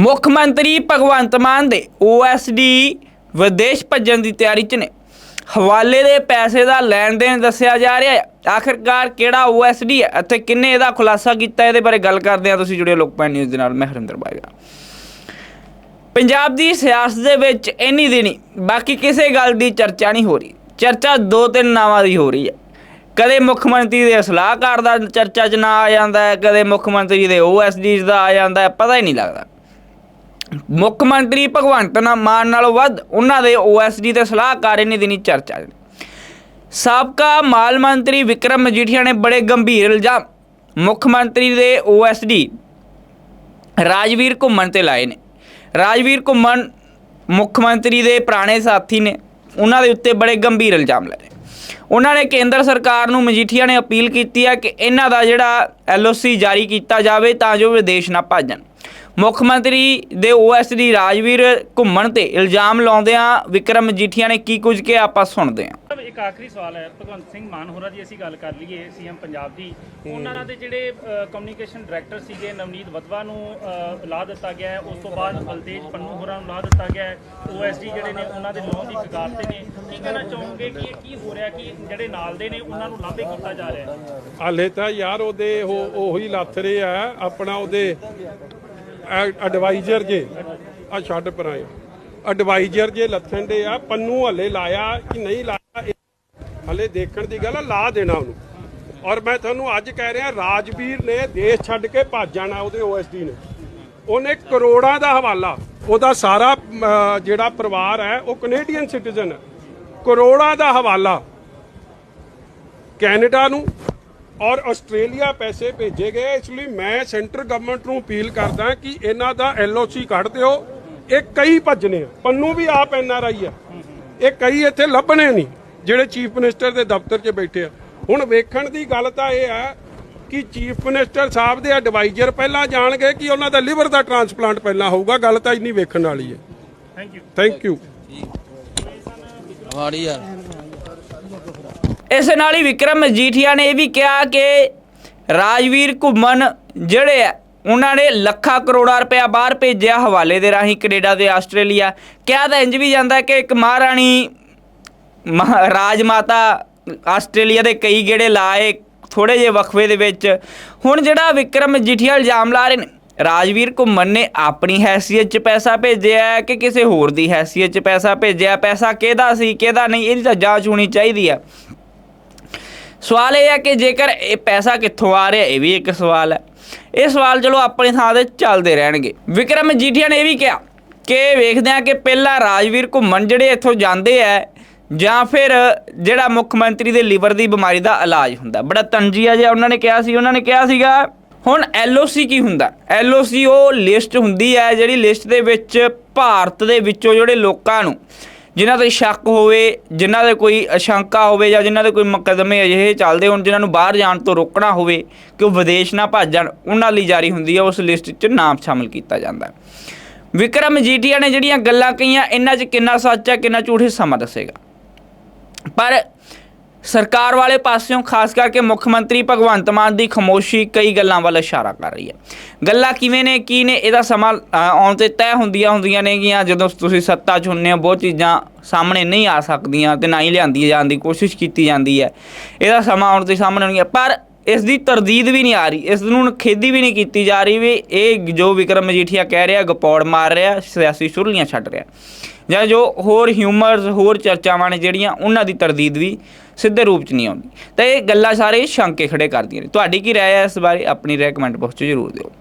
ਮੁੱਖ ਮੰਤਰੀ ਭਗਵੰਤ ਮਾਨ ਦੇ ਓਐਸਡੀ ਵਿਦੇਸ਼ ਭੱਜਣ ਦੀ ਤਿਆਰੀ 'ਚ ਨੇ। ਹਵਾਲੇ ਦੇ ਪੈਸੇ ਦਾ ਲੈਣ ਦੇਣ ਦੱਸਿਆ ਜਾ ਰਿਹਾ ਹੈ। ਆਖਿਰਕਾਰ ਕਿਹੜਾ ਓਐਸਡੀ ਹੈ? ਅਤੇ ਕਿੰਨੇ ਇਹਦਾ ਖੁਲਾਸਾ ਕੀਤਾ ਇਹਦੇ ਬਾਰੇ ਗੱਲ ਕਰਦੇ ਹਾਂ। ਤੁਸੀਂ ਜੁੜੇ ਲੋਕਪਾਲ ਨਿਊਜ਼ ਦੇ ਨਾਲ। ਮੈਂ ਹਰਿੰਦਰ ਬਾਏਗਾ ਪੰਜਾਬ ਦੀ ਸਿਆਸਤ ਦੇ ਵਿੱਚ ਇੰਨੀ ਦਿਨੀ ਬਾਕੀ ਕਿਸੇ ਗੱਲ ਦੀ ਚਰਚਾ ਨਹੀਂ ਹੋ ਰਹੀ। ਚਰਚਾ ਦੋ ਤਿੰਨ ਨਾਵਾਂ ਦੀ ਹੋ ਰਹੀ ਹੈ। ਕਦੇ ਮੁੱਖ ਮੰਤਰੀ ਦੇ ਸਲਾਹਕਾਰ ਦਾ ਚਰਚਾ 'ਚ ਨਾ ਆ ਜਾਂਦਾ ਹੈ, ਕਦੇ ਮੁੱਖ ਮੰਤਰੀ ਦੇ ਓਐਸਡੀਜ਼ ਦਾ ਆ ਜਾਂਦਾ ਹੈ, ਪਤਾ ਹੀ ਨਹੀਂ ਲੱਗਦਾ। ਮੁੱਖ ਮੰਤਰੀ ਭਗਵੰਤ ਮਾਨ ਨਾਲੋਂ ਵੱਧ ਉਹਨਾਂ ਦੇ ਓਐਸਡੀ ਤੇ ਸਲਾਹਕਾਰ ਇੰਨੀ ਦਿਨੀ ਚਰਚਾ ਸਾਬਕਾ ਮਾਲ ਮੰਤਰੀ ਵਿਕਰਮ ਮਜੀਠੀਆ ਨੇ ਬੜੇ ਗੰਭੀਰ ਇਲਜ਼ਾਮ ਮੁੱਖ ਮੰਤਰੀ ਦੇ ਓਐਸਡੀ ਰਾਜਵੀਰ ਘੁੰਮਣ ਤੇ ਲਾਏ ਨੇ। ਰਾਜਵੀਰ ਘੁੰਮਣ ਮੁੱਖ ਮੰਤਰੀ ਦੇ ਪੁਰਾਣੇ ਸਾਥੀ ਨੇ, ਉਹਨਾਂ ਦੇ ਉੱਤੇ ਬੜੇ ਗੰਭੀਰ ਇਲਜ਼ਾਮ ਲਾਏ। ਉਹਨਾਂ ਨੇ ਕੇਂਦਰ ਸਰਕਾਰ ਨੂੰ ਮਜੀਠੀਆ ਨੇ ਅਪੀਲ ਕੀਤੀ ਹੈ ਕਿ ਇਹਨਾਂ ਦਾ ਜਿਹੜਾ ਐਲਓਸੀ ਜਾਰੀ ਕੀਤਾ ਜਾਵੇ ਤਾਂ ਜੋ ਵਿਦੇਸ਼ ਨਾ ਭੱਜਣ। ਮੁੱਖ ਮੰਤਰੀ ਦੇ ਓਐਸਡੀ ਰਾਜਵੀਰ ਘੁੰਮਣ ਤੇ ਇਲਜ਼ਾਮ ਲਾਉਂਦਿਆਂ ਵਿਕਰਮ ਮਜੀਠੀਆ ਨੇ ਕੀ ਕੁਝ ਕਿਹਾ ਆਪਾਂ ਸੁਣਦੇ ਹਾਂ। ਸਰ ਇੱਕ ਆਖਰੀ ਸਵਾਲ ਹੈ ਭਗਵੰਤ ਸਿੰਘ ਮਾਨ ਹੋਰਾਂ ਦੀ ਅਸੀਂ ਗੱਲ ਕਰ ਲਈਏ ਸੀਐਮ ਪੰਜਾਬ ਦੀ। ਉਹਨਾਂ ਦੇ ਜਿਹੜੇ ਕਮਿਊਨੀਕੇਸ਼ਨ ਡਾਇਰੈਕਟਰ ਸੀਗੇ ਨਵਨੀਤ ਵਤਵਾ ਨੂੰ ਲਾ ਦਿੱਤਾ ਗਿਆ ਹੈ। ਉਸ ਤੋਂ ਬਾਅਦ ਬਲਤੇਜ ਪੰਨੂ ਹੋਰਾਂ ਨੂੰ ਲਾ ਦਿੱਤਾ ਗਿਆ ਹੈ। ਓਐਸਡੀ ਜਿਹੜੇ ਨੇ ਉਹਨਾਂ ਦੇ ਲੋਨ ਦੀ ਕਗਾਰ ਤੇ ਨੇ। ਕੀ ਕਹਿਣਾ ਚਾਹੋਗੇ ਕਿ ਇਹ ਕੀ ਹੋ ਰਿਹਾ ਕਿ ਜਿਹੜੇ ਨਾਲ ਦੇ ਨੇ ਉਹਨਾਂ ਨੂੰ ਲਾਂਭੇ ਕੀਤਾ ਜਾ ਰਿਹਾ ਹੈ? ਹਾਲੇ ਤਾਂ ਯਾਰ ਉਹਦੇ ਉਹ ਉਹੀ ਲੱਥ ਰਹੇ ਆ। ਆਪਣਾ ਉਹਦੇ ਐਡਵਾਈਜ਼ਰ ਜੇ, ਆ ਛੱਡ ਪਰਾਂ ਐਡਵਾਈਜ਼ਰ ਜੇ ਲੱਥਣ ਦੇ ਆ, ਪੰਨੂ ਹਲੇ ਲਾਇਆ ਕਿ ਨਹੀਂ ਲਾਇਆ ਹਲੇ ਦੇਖਣ ਦੀ ਗੱਲ ਆ, ਲਾ ਦੇਣਾ ਉਹਨੂੰ। ਔਰ ਮੈਂ ਤੁਹਾਨੂੰ ਅੱਜ ਕਹਿ ਰਿਹਾ, ਰਾਜਵੀਰ ਨੇ ਦੇਸ਼ ਛੱਡ ਕੇ ਭੱਜ ਜਾਣਾ ਉਹਦੇ ਓਐਸਡੀ ਨੇ। ਉਹਨੇ ਕਰੋੜਾਂ ਦਾ ਹਵਾਲਾ, ਉਹਦਾ ਸਾਰਾ ਜਿਹੜਾ ਪਰਿਵਾਰ ਹੈ, ਉਹ ਕੈਨੇਡੀਅਨ ਸਿਟੀਜ਼ਨ ਹੈ। ਕਰੋੜਾਂ ਦਾ ਹਵਾਲਾ, ਕੈਨੇਡਾ ਨੂੰ ਔਰ ਆਸਟ੍ਰੇਲੀਆ ਪੈਸੇ ਭੇਜੇ ਗਏ ਇਸ ਲਈ ਮੈਂ ਸੈਂਟਰ ਗਵਰਨਮੈਂਟ ਨੂੰ ਅਪੀਲ ਕਰਦਾ ਕਿ ਇਹਨਾਂ ਦਾ ਐਲਓਸੀ ਕੱਢ ਦਿਓ। ਇਹ ਕਈ ਭੱਜਣੇ ਆ। ਪੰਨੂ ਵੀ ਆਪ ਐਨਆਰਆਈ ਆ। ਇਹ ਕਈ ਇੱਥੇ ਲੱਭਣੇ ਨਹੀਂ ਜਿਹੜੇ ਚੀਫ ਮਿਨਿਸਟਰ ਦੇ ਦਫ਼ਤਰ 'ਚ ਬੈਠੇ ਆ। ਹੁਣ ਵੇਖਣ ਦੀ ਗੱਲ ਤਾਂ ਇਹ ਆ ਕਿ ਚੀਫ ਮਿਨਿਸਟਰ ਸਾਹਿਬ ਦੇ ਐਡਵਾਈਜ਼ਰ ਪਹਿਲਾਂ ਜਾਣਗੇ ਕਿ ਉਹਨਾਂ ਦਾ ਲਿਵਰ ਦਾ ਟ੍ਰਾਂਸਪਲਾਂਟ ਪਹਿਲਾਂ ਹੋਊਗਾ। ਗੱਲ ਤਾਂ ਇੰਨੀ ਵੇਖਣ ਵਾਲੀ ਹੈ। ਥੈਂਕ ਯੂ ਥੈਂਕ ਯੂ ਮਾੜੀ ਯਾਰ ਇਸ ਨਾਲ ਹੀ ਵਿਕਰਮ ਮਜੀਠੀਆ ਨੇ ਇਹ ਵੀ ਕਿਹਾ ਕਿ ਰਾਜਵੀਰ ਘੁੰਮਣ ਜਿਹੜੇ ਆ, ਉਹਨਾਂ ਨੇ ਲੱਖਾਂ ਕਰੋੜਾਂ ਰੁਪਇਆ ਬਾਹਰ ਭੇਜਿਆ ਹਵਾਲੇ ਦੇ ਰਾਹੀਂ ਕੈਨੇਡਾ ਤੇ ਆਸਟ੍ਰੇਲੀਆ। ਕਿਹਾ ਤਾਂ ਇੰਜ ਵੀ ਜਾਂਦਾ ਕਿ ਇੱਕ ਮਹਾਰਾਣੀ, ਮਹਾ- ਰਾਜ ਮਾਤਾ ਆਸਟ੍ਰੇਲੀਆ ਦੇ ਕਈ ਗੇੜੇ ਲਾਏ ਥੋੜੇ ਜਿਹੇ ਵਕਫੇ ਦੇ ਵਿੱਚ। ਹੁਣ ਜਿਹੜਾ ਵਿਕਰਮ ਮਜੀਠੀਆ ਇਲਜ਼ਾਮ ਲਾ ਰਹੇ ਨੇ, ਰਾਜਵੀਰ ਘੁੰਮਣ ਨੇ ਆਪਣੀ ਹੈਸੀਅਤ 'ਚ ਪੈਸਾ ਭੇਜਿਆ ਕਿ ਕਿਸੇ ਹੋਰ ਦੀ ਹੈਸੀਅਤ 'ਚ ਪੈਸਾ ਭੇਜਿਆ ਪੈਸਾ ਕਿਹਦਾ ਸੀ, ਕਿਹਦਾ ਨਹੀਂ? ਇਹਦੀ ਤਾਂ ਜਾਂਚ ਹੋਣੀ ਚਾਹੀਦੀ ਆ ਸਵਾਲ ਇਹ ਹੈ ਕਿ ਜੇਕਰ ਇਹ ਪੈਸਾ ਕਿੱਥੋਂ ਆ ਰਿਹਾ, ਇਹ ਵੀ ਇੱਕ ਸਵਾਲ ਹੈ। ਇਹ ਸਵਾਲ ਚਲੋ ਆਪਣੀ ਥਾਂ ਤੇ ਚੱਲਦੇ ਰਹਿਣਗੇ। ਵਿਕਰਮ ਮਜੀਠੀਆ ਨੇ ਇਹ ਵੀ ਕਿਹਾ ਕਿ ਵੇਖਦੇ ਆ ਕਿ ਪਹਿਲਾਂ ਰਾਜਵੀਰ ਘੁੰਮਣ ਜਿਹੜੇ ਇੱਥੋਂ ਜਾਂਦੇ ਆ, ਜਾਂ ਫਿਰ ਜਿਹੜਾ ਮੁੱਖ ਮੰਤਰੀ ਦੇ ਲੀਵਰ ਦੀ ਬਿਮਾਰੀ ਦਾ ਇਲਾਜ ਹੁੰਦਾ। ਬੜਾ ਤੰਜੀਆ ਜਿਹਾ ਉਹਨਾਂ ਨੇ ਕਿਹਾ ਸੀ। ਉਹਨਾਂ ਨੇ ਕਿਹਾ ਸੀਗਾ, ਹੁਣ ਐਲਓਸੀ ਕੀ ਹੁੰਦਾ? ਐਲਓਸੀ ਉਹ ਲਿਸਟ ਹੁੰਦੀ ਹੈ ਜਿਹੜੀ ਲਿਸਟ ਦੇ ਵਿੱਚ ਭਾਰਤ ਦੇ ਵਿੱਚੋਂ ਜਿਹੜੇ ਲੋਕਾਂ ਨੂੰ ਜਿਨ੍ਹਾਂ ਤੇ ਸ਼ੱਕ ਹੋਵੇ, ਜਿਨ੍ਹਾਂ ਦੇ ਕੋਈ ਅਸ਼ੰਕਾ ਹੋਵੇ ਜਾਂ ਜਿਨ੍ਹਾਂ ਦੇ ਕੋਈ ਮੁਕੱਦਮੇ ਅਜਿਹੇ ਚੱਲਦੇ ਹੋਣ, ਜਿਨ੍ਹਾਂ ਨੂੰ ਬਾਹਰ ਜਾਣ ਤੋਂ ਰੋਕਣਾ ਹੋਵੇ ਕਿ ਉਹ ਵਿਦੇਸ਼ ਨਾ ਭੱਜਣ ਉਹਨਾਂ ਲਈ ਜਾਰੀ ਹੁੰਦੀ ਹੈ ਉਸ ਲਿਸਟ 'ਚ ਨਾਮ ਸ਼ਾਮਲ ਕੀਤਾ ਜਾਂਦਾ ਹੈ। ਵਿਕਰਮ ਮਜੀਠੀਆ ਨੇ ਜਿਹੜੀਆਂ ਗੱਲਾਂ ਕਹੀਆਂ, ਇਹਨਾਂ 'ਚ ਕਿੰਨਾ ਸੱਚ ਹੈ, ਕਿੰਨਾ ਝੂਠ ਹੈ ਸਮਾਂ ਦੱਸੇਗਾ। ਪਰ ਸਰਕਾਰ ਵਾਲੇ ਪਾਸਿਓਂ ਖਾਸ ਕਰਕੇ ਮੁੱਖ ਮੰਤਰੀ ਭਗਵੰਤ ਮਾਨ ਦੀ ਖਮੋਸ਼ੀ ਕਈ ਗੱਲਾਂ ਵੱਲ ਇਸ਼ਾਰਾ ਕਰ ਰਹੀ ਹੈ। ਗੱਲਾਂ ਕਿਵੇਂ ਨੇ, ਕੀ ਨੇ, ਇਹਦਾ ਸਮਾਂ ਆਉਣ ਤੇ ਤੈਅ ਹੁੰਦੀਆਂ ਹੁੰਦੀਆਂ ਨੇਗੀਆਂ ਜਦੋਂ ਤੁਸੀਂ ਸੱਤਾ 'ਚ ਹੁੰਦੇ ਹੋ, ਬਹੁਤ ਚੀਜ਼ਾਂ ਸਾਹਮਣੇ ਨਹੀਂ ਆ ਸਕਦੀਆਂ ਤੇ ਨਾ ਹੀ ਲਿਆਂਦੀ ਜਾਣ ਦੀ ਕੋਸ਼ਿਸ਼ ਕੀਤੀ ਜਾਂਦੀ ਹੈ। ਇਹਦਾ ਸਮਾਂ ਆਉਣ ਤੇ ਸਾਹਮਣੇ ਆਉਣਗੀਆਂ, ਪਰ ਇਸ ਦੀ ਤਰਦੀਦ ਵੀ ਨਹੀਂ ਆ ਰਹੀ, ਇਸ ਨੂੰ ਖੇਦੀ ਵੀ ਨਹੀਂ ਕੀਤੀ ਜਾ ਰਹੀ ਵੀ ਇਹ ਜੋ ਵਿਕਰਮ ਮਜੀਠੀਆ ਕਹਿ ਰਿਹਾ, ਗਪੌੜ ਮਾਰ ਰਿਹਾ, ਸਿਆਸੀ ਸੁਰਲੀਆਂ ਛੱਡ ਰਿਹਾ। ਜਾਂ ਜੋ ਹੋਰ ਹਿਊਮਰਸ ਹੋਰ ਚਰਚਾਵਾਂ ਨੇ ਜਿਹੜੀਆਂ, ਉਹਨਾਂ ਦੀ ਤਰਦੀਦ ਵੀ ਸਿੱਧੇ ਰੂਪ 'ਚ ਨਹੀਂ ਆਉਂਦੀ। ਤਾਂ ਇਹ ਗੱਲਾਂ ਸਾਰੇ ਸ਼ੰਕੇ ਖੜੇ ਕਰਦੀਆਂ ਨੇ। ਤੁਹਾਡੀ ਕੀ ਰਾਏ ਹੈ ਇਸ ਬਾਰੇ? ਆਪਣੀ ਰਾਏ ਕਮੈਂਟ ਬਾਕਸ 'ਚ ਜ਼ਰੂਰ ਦਿਓ।